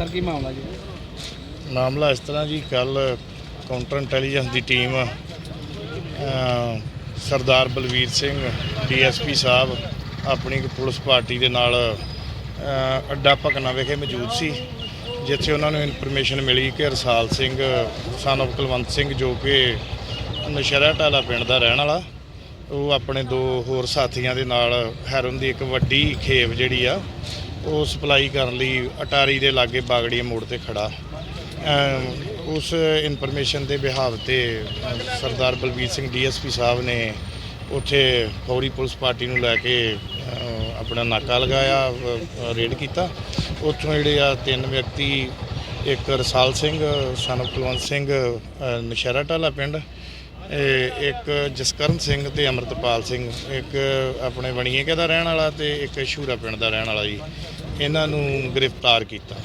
Sir, ਕੀ ਮਾਮਲਾ ਜੀ? ਮਾਮਲਾ ਇਸ ਤਰ੍ਹਾਂ ਜੀ ਕੱਲ ਕਾਊਂਟਰ ਇੰਟੈਲੀਜੈਂਸ ਦੀ ਟੀਮ ਸਰਦਾਰ ਬਲਵੀਰ ਸਿੰਘ ਡੀਐਸਪੀ ਸਾਹਿਬ, ਆਪਣੀ ਪੁਲਿਸ ਪਾਰਟੀ ਦੇ ਨਾਲ ਅੱਡਾ ਭਕਨਾ ਵਿਖੇ ਮੌਜੂਦ ਸੀ, ਜਿੱਥੇ ਉਹਨਾਂ ਨੂੰ ਇਨਫੋਰਮੇਸ਼ਨ ਮਿਲੀ ਕਿ ਰਸਾਲ ਸਿੰਘ ਸਨ of ਕੁਲਵੰਤ ਸਿੰਘ, ਜੋ ਕਿ ਨਸ਼ਹਿਰਾ ਢਾਲਾ ਪਿੰਡ ਦਾ ਰਹਿਣ ਵਾਲਾ, ਉਹ ਆਪਣੇ ਦੋ ਹੋਰ ਸਾਥੀਆਂ ਦੇ ਨਾਲ ਹੈਰੋਨ ਦੀ ਇੱਕ ਵੱਡੀ ਖੇਪ ਜਿਹੜੀ ਆ ਉਹ ਸਪਲਾਈ ਕਰਨ ਲਈ ਅਟਾਰੀ ਦੇ ਲਾਗੇ ਬਾਗੜੀਆ ਮੋੜ ਤੇ ਖੜਾ। ਉਸ ਇਨਫੋਰਮੇਸ਼ਨ ਦੇ ਬਿਹਾਵ ਤੇ ਸਰਦਾਰ ਬਲਬੀਰ ਸਿੰਘ ਡੀਐਸਪੀ ਸਾਹਿਬ ਨੇ ਉੱਥੇ ਫੌਰੀ ਪੁਲਿਸ ਪਾਰਟੀ ਨੂੰ ਲੈ ਕੇ ਆਪਣਾ ਨਾਕਾ ਲਗਾਇਆ ਰੇਡ ਕੀਤਾ। ਉੱਥੋਂ ਜਿਹੜੇ ਆ ਤਿੰਨ ਵਿਅਕਤੀ, ਇੱਕ ਰਸਾਲ ਸਿੰਘ, ਸਨ ਕੁਲਵੰਤ ਸਿੰਘ ਨਸ਼ਹਿਰਾ ਢਾਲਾ ਪਿੰਡ ਇੱਕ ਜਸਕਰਨ ਸਿੰਘ ਤੇ ਅਮਰਤਪਾਲ ਸਿੰਘ, ਇੱਕ ਆਪਣੇ ਬਣੀਏਕੇ ਦਾ ਰਹਿਣ ਵਾਲਾ ਤੇ ਇੱਕ ਸ਼ੂਰਾ ਪਿੰਡ ਦਾ ਰਹਿਣ ਵਾਲਾ ਜੀ। ਇਹਨਾਂ ਨੂੰ ਗ੍ਰਿਫਤਾਰ ਕੀਤਾ।